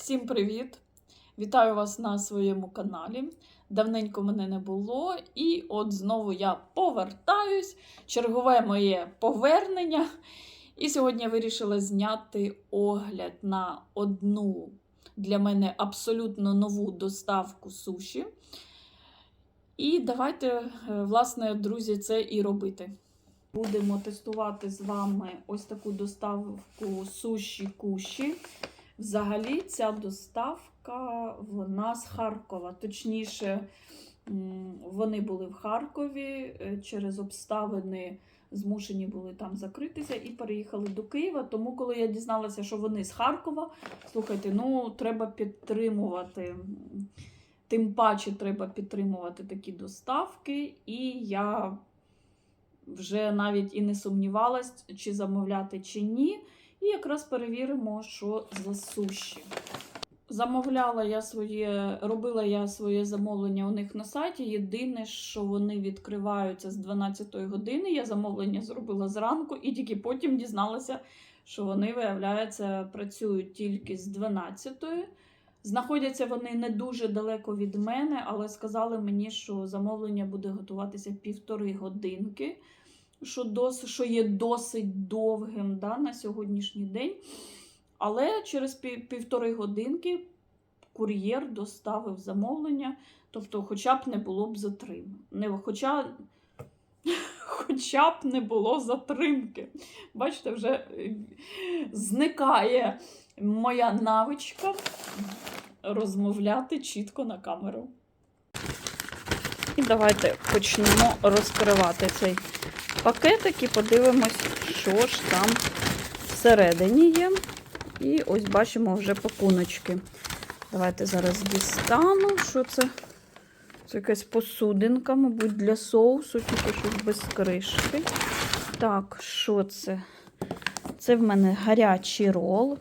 Всім привіт! Вітаю вас на своєму каналі. Давненько мене не було, і от знову я повертаюсь. Чергове моє повернення. І сьогодні я вирішила зняти огляд на одну для мене абсолютно нову доставку суші. І давайте, е, власне, друзі, це і робити. Будемо тестувати з вами ось таку доставку суші куші. Взагалі, ця доставка вона з Харкова. Точніше, вони були в Харкові е, через обставини. Змушені були там закритися і переїхали до Києва. Тому, коли я дізналася, що вони з Харкова, слухайте, ну треба підтримувати. Тим паче треба підтримувати такі доставки. І я вже навіть і не сумнівалась, чи замовляти, чи ні. І якраз перевіримо, що за суші. Замовляла я своє, робила я своє замовлення у них на сайті. Єдине, що вони відкриваються з 12 години. Я замовлення зробила зранку і тільки потім дізналася, що вони, виявляється, працюють тільки з 12. -ї. Знаходяться вони не дуже далеко від мене, але сказали мені, що замовлення буде готуватися півтори годинки що, дос, що є досить довгим да, на сьогоднішній день. Але через пів, півтори годинки кур'єр доставив замовлення, тобто, хоча б не було б затримки. Хоча, хоча б не було затримки. Бачите, вже е, зникає моя навичка розмовляти чітко на камеру. І давайте почнемо розкривати цей пакетик і подивимось, що ж там всередині є. І ось бачимо вже пакуночки. Давайте зараз дістану, що це. Це якась посудинка, мабуть, для соусу, тільки щось без кришки. Так, що це? Це в мене гарячий рол.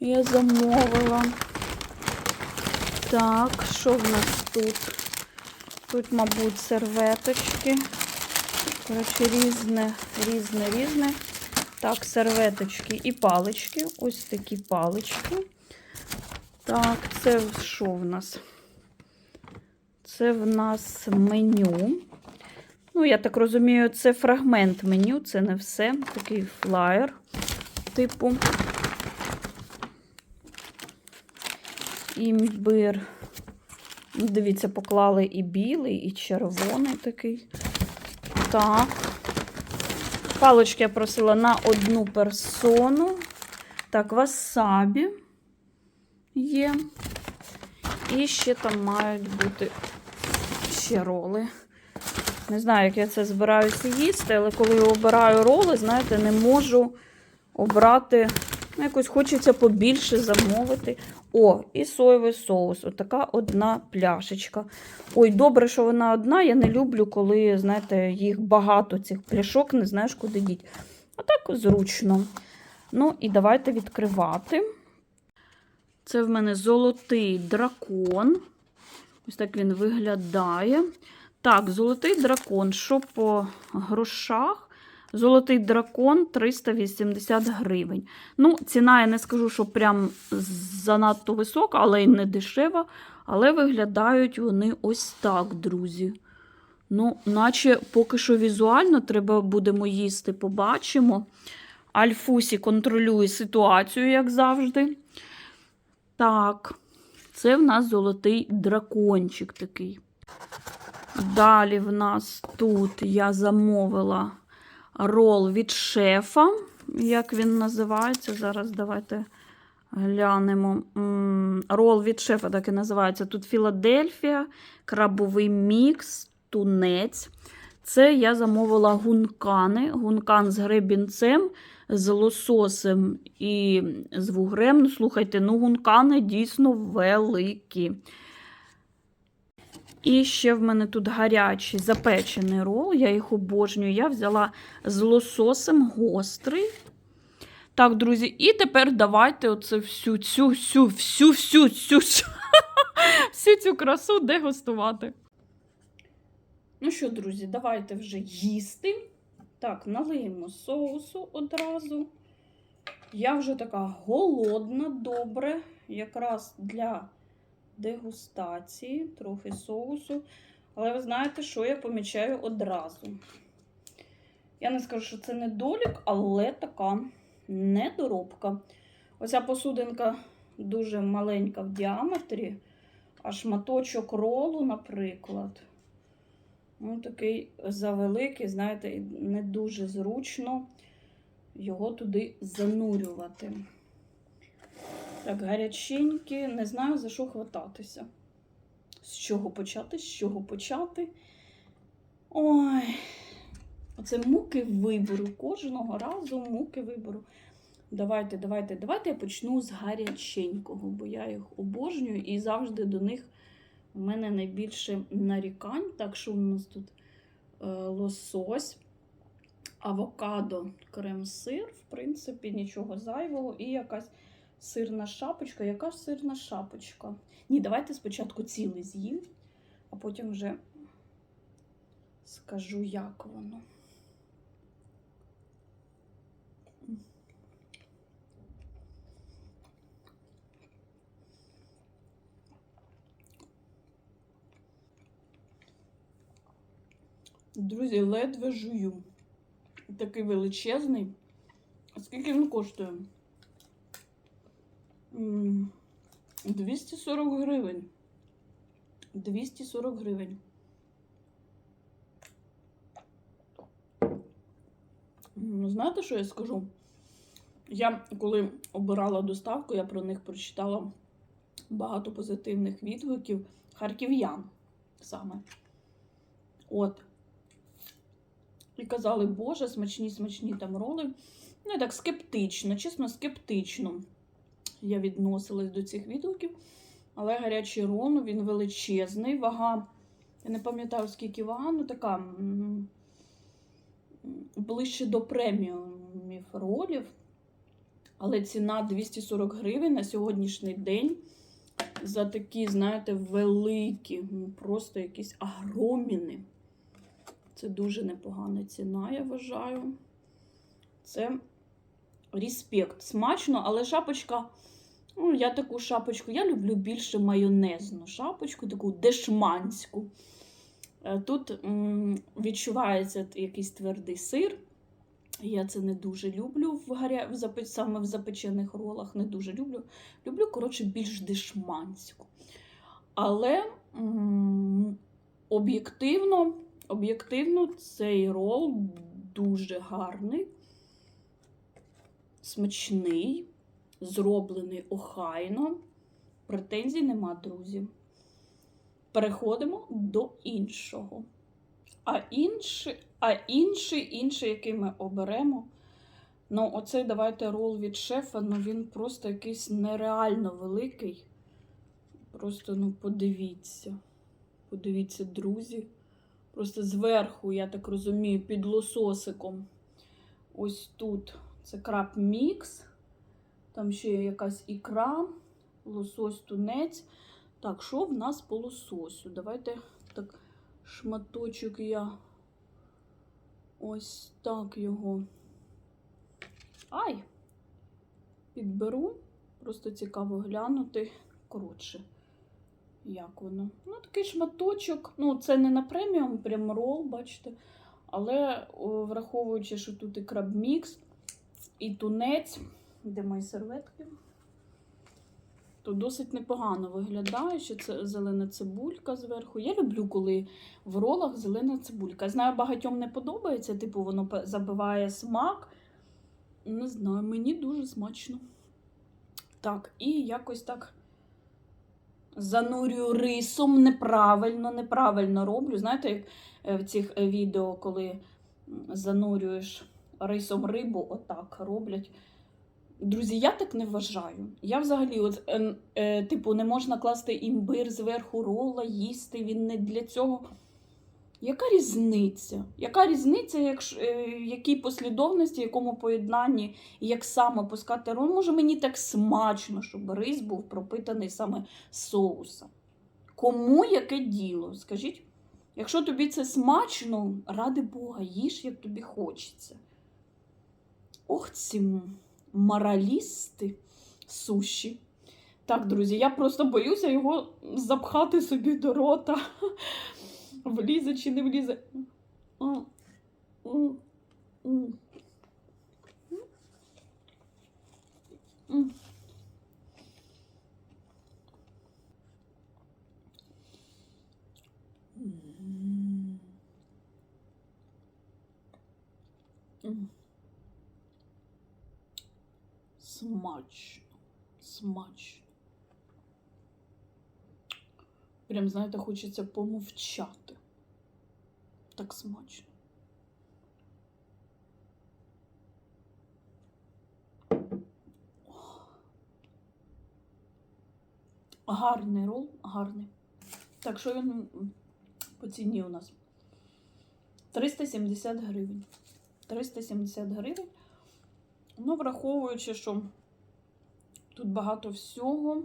Я замовила. Так, що в нас тут? Тут, мабуть, серветочки. Коротше, різне, різне, різне. Так, серветочки і палички. Ось такі палички. Так, це що в нас? Це в нас меню. Ну, я так розумію, це фрагмент меню, це не все. Такий флаєр типу. Імбир. Дивіться, поклали і білий, і червоний такий. Так. Палочки я просила на одну персону. Так, васабі є. І ще там мають бути ще роли. Не знаю, як я це збираюся їсти, але коли я обираю роли, знаєте, не можу обрати. Ну, якось хочеться побільше замовити. О, і соєвий соус. Отака одна пляшечка. Ой, добре, що вона одна. Я не люблю, коли, знаєте, їх багато цих пляшок, не знаєш, куди діть. А так зручно. Ну, і давайте відкривати. Це в мене золотий дракон. Ось так він виглядає. Так, золотий дракон. Що по грошах? Золотий дракон 380 гривень. Ну, ціна, я не скажу, що прям занадто висока, але й не дешева. Але виглядають вони ось так, друзі. Ну, наче поки що візуально треба будемо їсти, побачимо. Альфусі контролює ситуацію, як завжди. Так, це в нас золотий дракончик такий. Далі в нас тут я замовила рол від шефа. Як він називається? Зараз давайте глянемо. Рол від шефа так і називається. Тут Філадельфія, крабовий мікс, тунець. Це я замовила гункани. Гункан з гребінцем, з лососем і з вугрем. Ну, слухайте, ну гункани дійсно великі. І ще в мене тут гарячий запечений рол, я їх обожнюю. Я взяла з лососем гострий. Так, друзі, і тепер давайте оце всю цю всю всю всю всю всю цю красу дегустувати. Ну що, друзі, давайте вже їсти. Так, налиємо соусу одразу. Я вже така голодна, добре, якраз для дегустації, трохи соусу. Але ви знаєте, що я помічаю одразу. Я не скажу, що це недолік, але така недоробка. Оця посудинка дуже маленька в діаметрі, а шматочок ролу, наприклад. Ну, такий завеликий, знаєте, не дуже зручно його туди занурювати. Так, гаряченькі, не знаю, за що хвататися. З чого почати, з чого почати. Ой, оце муки вибору. Кожного разу муки вибору. Давайте, давайте, давайте я почну з гаряченького, бо я їх обожнюю і завжди до них у мене найбільше нарікань. Так що у нас тут е, лосось, авокадо, крем-сир, в принципі, нічого зайвого, і якась сирна шапочка. Яка ж сирна шапочка? Ні, давайте спочатку цілий з'їм, а потім вже скажу, як воно. Друзі, ледве жую. Такий величезний. Скільки він коштує? М, 240 гривень. 240 гривень. М, Знаєте, що я скажу? Я коли обирала доставку, я про них прочитала багато позитивних відгуків харків'ян саме. От. І казали, Боже, смачні, смачні там роли. Ну, я так скептично, чесно, скептично я відносилась до цих відгуків. Але гарячий рол, він величезний, вага. Я не пам'ятаю, скільки вага, ну така ближче до преміумів ролів. Але ціна 240 гривень на сьогоднішній день за такі, знаєте, великі, ну, просто якісь агроміни. Це дуже непогана ціна, я вважаю. Це респект. Смачно, але шапочка. Ну, я таку шапочку, я люблю більше майонезну шапочку, таку дешманську. Е, Тут м, відчувається якийсь твердий сир. Я це не дуже люблю в гаря... в саме в запечених ролах. Не дуже люблю. Люблю, коротше, більш дешманську. Але об'єктивно, об'єктивно, цей рол дуже гарний, смачний, зроблений охайно. Претензій нема, друзі. Переходимо до іншого. А інший, а інший, інший, який ми оберемо. Ну, оцей давайте рол від шефа, ну він просто якийсь нереально великий. Просто, ну, подивіться. Подивіться, друзі. Просто зверху, я так розумію, під лососиком. Ось тут це краб мікс. Там ще є якась ікра, лосось тунець. Так, що в нас по лососю? Давайте так шматочок я ось так його. Ай! Підберу. Просто цікаво глянути. Коротше, як воно. Ну, такий шматочок. Ну, це не на преміум, прям рол, бачите. Але о, враховуючи, що тут і крабмікс, і тунець, де мої серветки, то досить непогано виглядає, що це зелена цибулька зверху. Я люблю, коли в ролах зелена цибулька. Знаю, багатьом не подобається, типу, воно забиває смак. Не знаю, мені дуже смачно. Так, і якось так занурюю рисом неправильно, неправильно роблю. Знаєте, як е, в цих е, відео, коли занурюєш рисом рибу, отак роблять. Друзі, я так не вважаю. Я взагалі, от, е, е, типу, не можна класти імбир зверху рола, їсти. Він не для цього. Яка різниця? Яка різниця, якщо, е, якій послідовності, якому поєднанні, як саме пускати рол? Може, мені так смачно, щоб рис був пропитаний саме соусом. Кому яке діло? Скажіть, якщо тобі це смачно, ради Бога, їж, як тобі хочеться. Ох, ці, моралісти суші. Так, друзі, я просто боюся його запхати собі до рота. Влізе чи не влізе. М. Смачно. Смачно. Прям, знаєте, хочеться помовчати. Так смачно. Гарний рол, гарний. Так, що він по ціні у нас? 370 гривень. 370 гривень. Ну, враховуючи, що тут багато всього.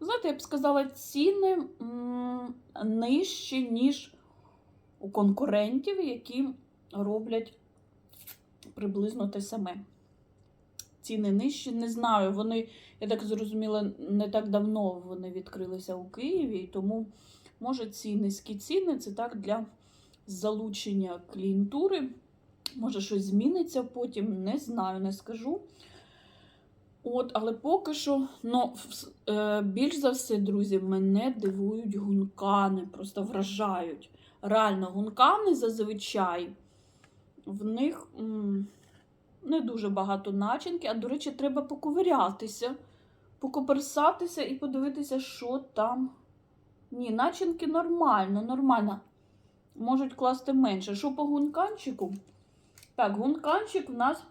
Знаєте, я б сказала, ціни нижчі, ніж у конкурентів, які роблять приблизно те саме. Ціни нижчі, не знаю. Вони, я так зрозуміла, не так давно вони відкрилися у Києві, і тому, може, ці низькі ціни це так для залучення клієнтури. Може, щось зміниться потім, не знаю, не скажу. От, але поки що, ну, е, більш за все, друзі, мене дивують гункани, просто вражають. Реально, гункани зазвичай в них м, не дуже багато начинки, а, до речі, треба поковирятися, покоперсатися і подивитися, що там. Ні, начинки нормально, нормально. Можуть класти менше. Що по гунканчику? Так, гунканчик в нас,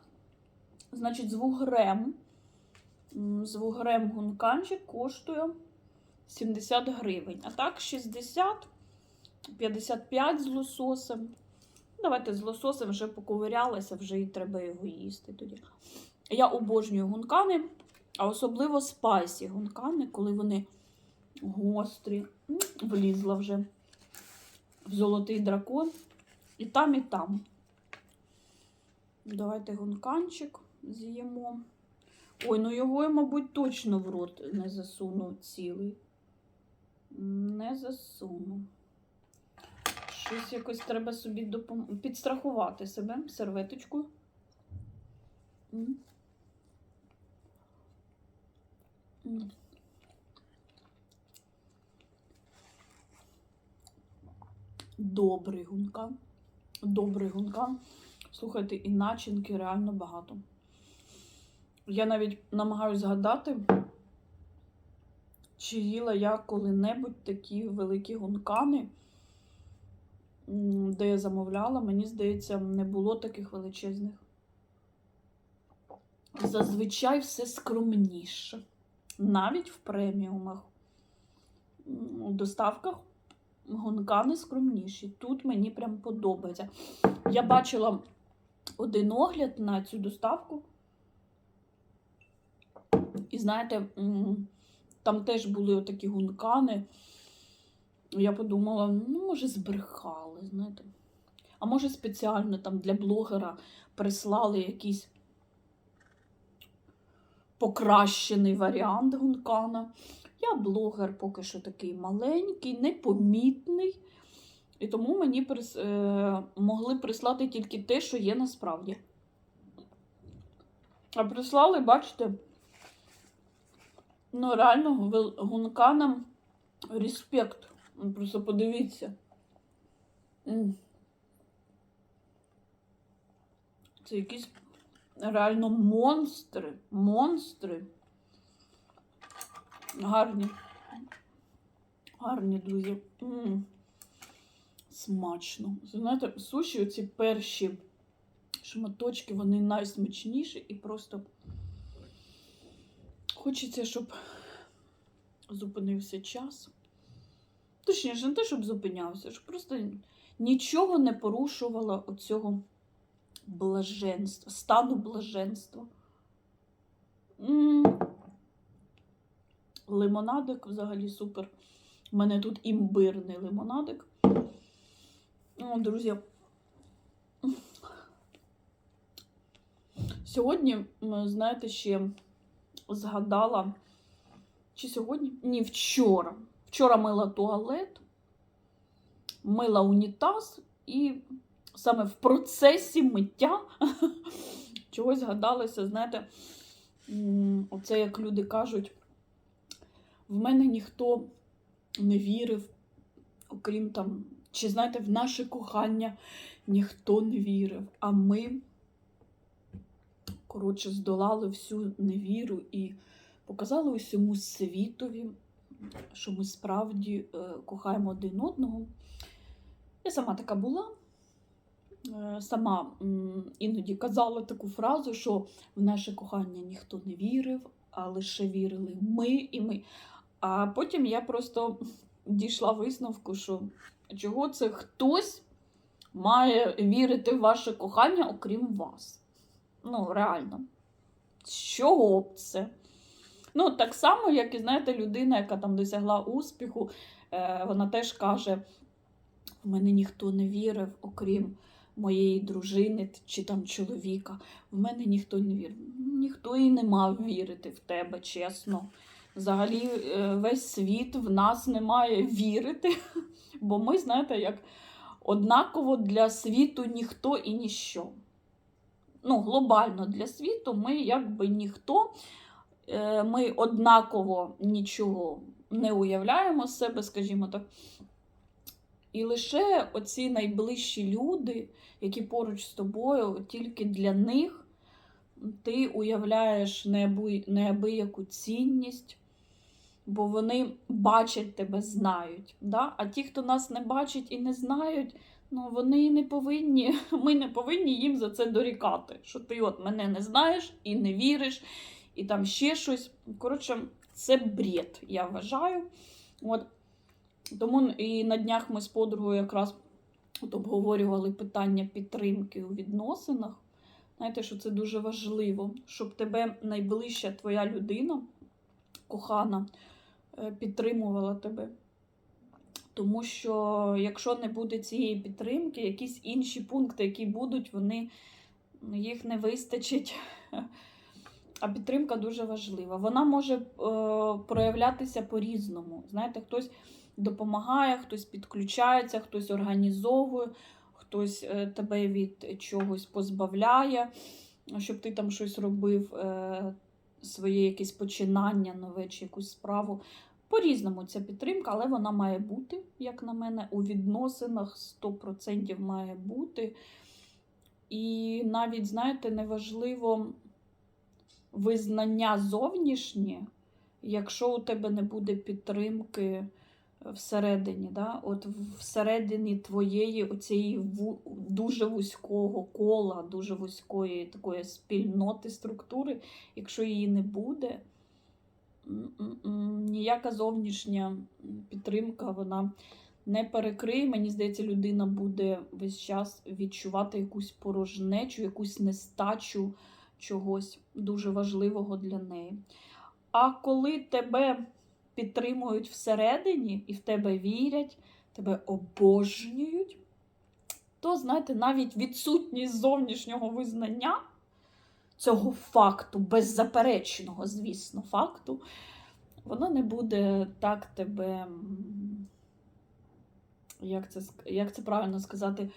значить, з вугрем. З вугрем гунканчик коштує 70 гривень. А так 60, 55 з лососем. Давайте з лососем вже поковирялася, вже і треба його їсти тоді. Я обожнюю гункани, а особливо спайсі гункани, коли вони гострі. Влізла вже в золотий дракон. І там, і там. Давайте гунканчик з'їмо. Ой, ну його я, мабуть, точно в рот не засуну цілий. Не засуну. Щось якось треба собі допом... підстрахувати себе. М. Добрий гункан. Добрий гункан. Слухайте, і начинки реально багато. Я навіть намагаюся згадати, чи їла я коли-небудь такі великі гункани, де я замовляла. Мені здається, не було таких величезних. Зазвичай все скромніше. Навіть в преміумах. У доставках гункани скромніші. Тут мені прям подобається. Я бачила один огляд на цю доставку. І знаєте, там теж були отакі гункани. Я подумала, ну, може, збрехали, знаєте. А може, спеціально там для блогера прислали якийсь покращений варіант гункана. Я блогер поки що такий маленький, непомітний. І тому мені прис- е, могли прислати тільки те, що є насправді. А прислали, бачите, ну реально гунканам респект. Ну, Просто подивіться. Це якісь реально монстри. Монстри. Гарні. Гарні, друзі. М. Смачно. Знаєте, суші, оці перші шматочки, вони найсмачніші і просто хочеться, щоб зупинився час. Точніше, не те, щоб зупинявся, щоб просто нічого не порушувало оцього блаженства, стану блаженства. М. Лимонадик взагалі супер. У мене тут імбирний лимонадик. О, друзі. Сьогодні, знаєте, ще згадала. Чи сьогодні? Ні, вчора. Вчора мила туалет, мила унітаз, і саме в процесі миття чогось згадалося, знаєте, оце як люди кажуть, в мене ніхто не вірив, окрім там, чи знаєте, в наше кохання ніхто не вірив, а ми, коротше, здолали всю невіру і показали усьому світові, що ми справді е, кохаємо один одного. Я сама така була. Е, Сама іноді казала таку фразу, що в наше кохання ніхто не вірив, а лише вірили ми і ми. А потім я просто дійшла висновку, що чого це хтось має вірити в ваше кохання, окрім вас. Ну, реально. З чого б це? Ну, так само, як і знаєте, людина, яка там досягла успіху, е, вона теж каже: в мене ніхто не вірив, окрім моєї дружини чи там чоловіка. В мене ніхто не вірив. Ніхто і не мав вірити в тебе, чесно. Взагалі, е, весь світ в нас не має вірити, бо ми, знаєте, як однаково для світу ніхто і ніщо. Ну, глобально для світу ми якби ніхто, Е, ми однаково нічого не уявляємо себе, скажімо так. І лише оці найближчі люди, які поруч з тобою, тільки для них ти уявляєш неабияку цінність, бо вони бачать тебе, знають. Да? А ті, хто нас не бачить і не знають, ну вони не повинні, ми не повинні їм за це дорікати. Що ти от мене не знаєш і не віриш, і там ще щось. Коротше, це бред, я вважаю. От. Тому і на днях ми з подругою якраз от обговорювали питання підтримки у відносинах. Знаєте, що це дуже важливо, щоб тебе найближча твоя людина, кохана, підтримувала тебе. Тому що якщо не буде цієї підтримки, якісь інші пункти, які будуть, вони їх не вистачить. А підтримка дуже важлива. Вона може е, проявлятися по-різному. Знаєте, хтось допомагає, хтось підключається, хтось організовує, хтось е, тебе від чогось позбавляє, щоб ти там щось робив, е, своє якесь починання нове чи якусь справу. По-різному ця підтримка, але вона має бути, як на мене, у відносинах 100% має бути. І навіть, знаєте, неважливо визнання зовнішнє, якщо у тебе не буде підтримки всередині, да? от всередині твоєї оцієї дуже вузького кола, дуже вузької такої спільноти структури, якщо її не буде, ніяка зовнішня підтримка, вона не перекриє. Мені здається, людина буде весь час відчувати якусь порожнечу, якусь нестачу чогось дуже важливого для неї. А коли тебе підтримують всередині і в тебе вірять, тебе обожнюють, то, знаєте, навіть відсутність зовнішнього визнання цього факту, беззаперечного, звісно, факту, воно не буде так тебе, як це, як це правильно сказати,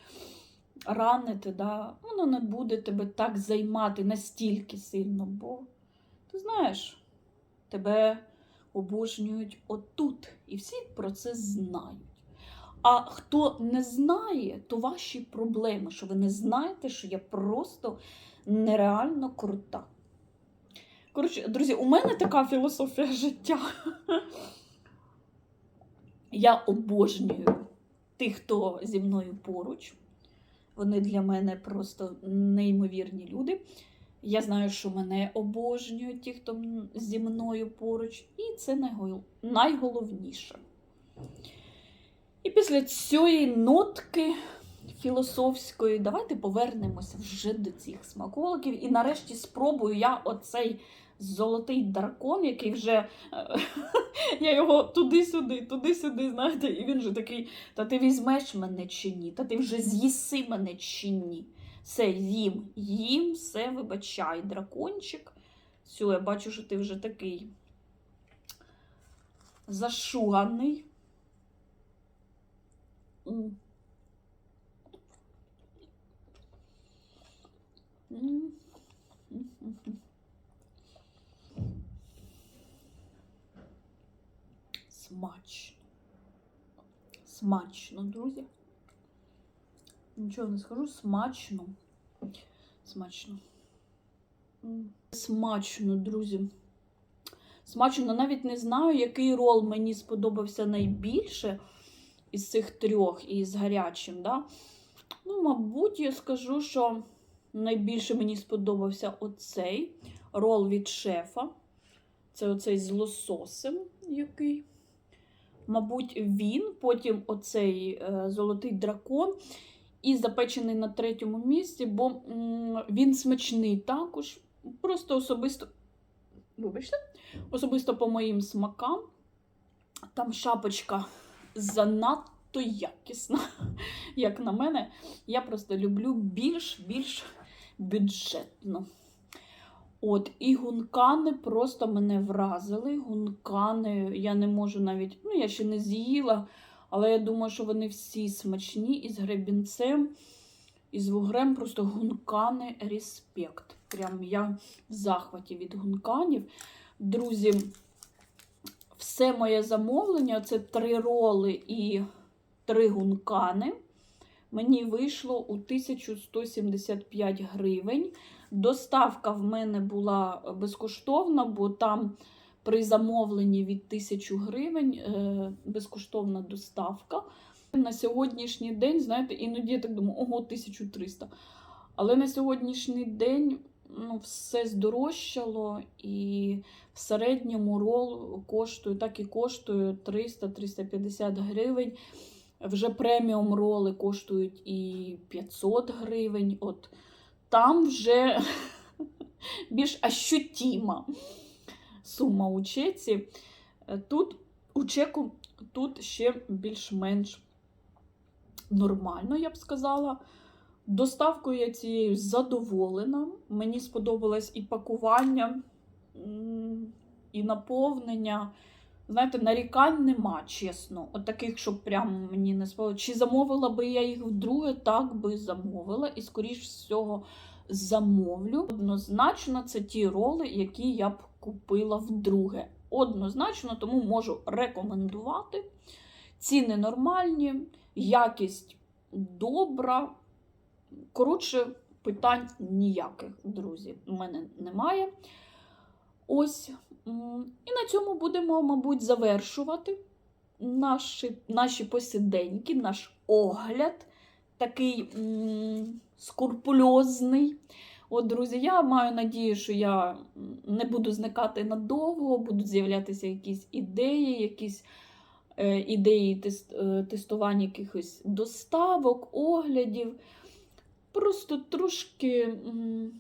ранити, да? воно не буде тебе так займати настільки сильно, бо ти знаєш, тебе обожнюють отут, і всі про це знають. А хто не знає, то ваші проблеми, що ви не знаєте, що я просто нереально крута. Коротше, друзі, у мене така філософія життя. Я обожнюю тих, хто зі мною поруч. Вони для мене просто неймовірні люди. Я знаю, що мене обожнюють ті, хто зі мною поруч, і це найголовніше. І після цієї нотки філософської, давайте повернемося вже до цих смаколиків. І нарешті спробую я оцей золотий дракон, який вже е, я його туди-сюди, туди-сюди, знаєте, і він же такий: та ти візьмеш мене чи ні? Та ти вже з'їси мене чи ні? Все, їм, їм, все, вибачай, дракончик. Все, я бачу, що ти вже такий зашуганий. Смачно. Смачно, друзі. Нічого не скажу, смачно. Смачно. Смачно, друзі. Смачно, навіть не знаю, який рол мені сподобався найбільше із цих трьох і з гарячим. Да? Ну, мабуть, я скажу, що найбільше мені сподобався оцей рол від шефа. Це оцей з лососем який. Мабуть, він, потім оцей е, золотий дракон і запечений на третьому місці, бо він смачний також. Просто особисто, вибачте, особисто по моїм смакам. Там шапочка занадто якісна, як на мене. Я просто люблю більш-більш бюджетно. От, і гункани просто мене вразили. Гункани я не можу навіть, ну, я ще не з'їла, але я думаю, що вони всі смачні із гребінцем, і з вугрем. Просто гункани респект. Прям я в захваті від гунканів. Друзі, все моє замовлення це три роли і три гункани. Мені вийшло у 1175 гривень. Доставка в мене була безкоштовна, бо там при замовленні від 1000 гривень е, безкоштовна доставка. На сьогоднішній день, знаєте, іноді я так думаю, ого, 1300. Але на сьогоднішній день ну, все здорожчало, і в середньому рол коштує, так і коштує 300-350 гривень. Вже преміум роли коштують і 500 гривень. От там вже більш ощутима сума у чеці. Тут у чеку тут ще більш-менш нормально, я б сказала. Доставкою я цією задоволена. Мені сподобалось і пакування, і наповнення. Знаєте, нарікань нема, чесно. От таких, щоб прям мені не сподобалося. Чи замовила би я їх вдруге, так би замовила. І, скоріш всього, замовлю. Однозначно, це ті роли, які я б купила вдруге. Однозначно, тому можу рекомендувати. Ціни нормальні, якість добра. Коротше, питань ніяких, друзі, у мене немає. Ось. І на цьому будемо, мабуть, завершувати наші, наші посиденьки, наш огляд такий м, скрупульозний. От, друзі, я маю надію, що я не буду зникати надовго, будуть з'являтися якісь ідеї, якісь е, ідеї тест, е, тестування якихось доставок, оглядів. Просто трошки м,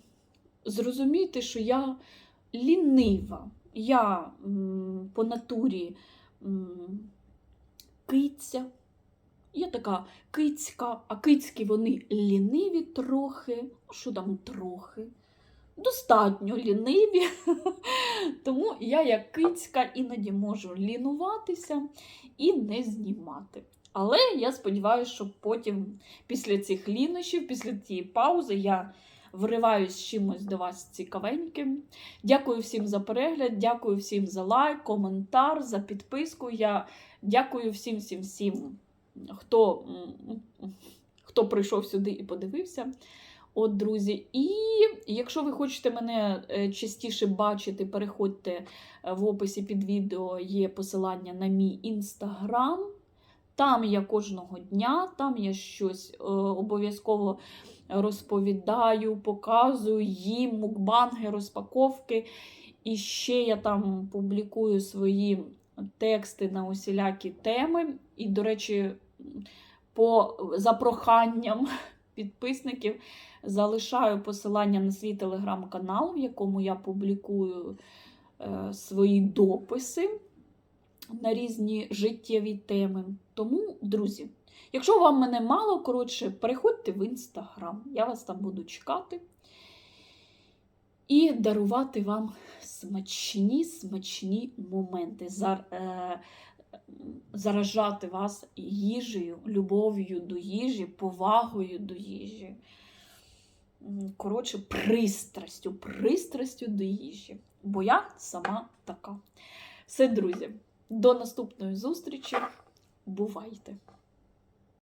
зрозуміти, що я лінива. Я м, по натурі м, киця. Я така кицька, а кицькі вони ліниві трохи. Ну, що там трохи? Достатньо ліниві. Тому я, як кицька, іноді можу лінуватися і не знімати. Але я сподіваюся, що потім, після цих лінощів, після цієї паузи, я вриваюсь чимось до вас цікавеньким. Дякую всім за перегляд, дякую всім за лайк, коментар, за підписку. Я дякую всім, всім, всім, хто, хто прийшов сюди і подивився. От, друзі, і якщо ви хочете мене е, частіше бачити, переходьте е, в описі під відео, є посилання на мій інстаграм. Там я кожного дня, там я щось е, обов'язково розповідаю, показую їм мукбанги, розпаковки. І ще я там публікую свої тексти на усілякі теми. І, до речі, по за проханням підписників залишаю посилання на свій телеграм-канал, в якому я публікую е, свої дописи на різні життєві теми. Тому, друзі, Якщо вам мене мало, коротше, переходьте в інстаграм. Я вас там буду чекати. І дарувати вам смачні, смачні моменти. Зар, е, заражати вас їжею, любов'ю до їжі, повагою до їжі. Коротше, пристрастю, пристрастю до їжі. Бо я сама така. Все, друзі, до наступної зустрічі. Бувайте!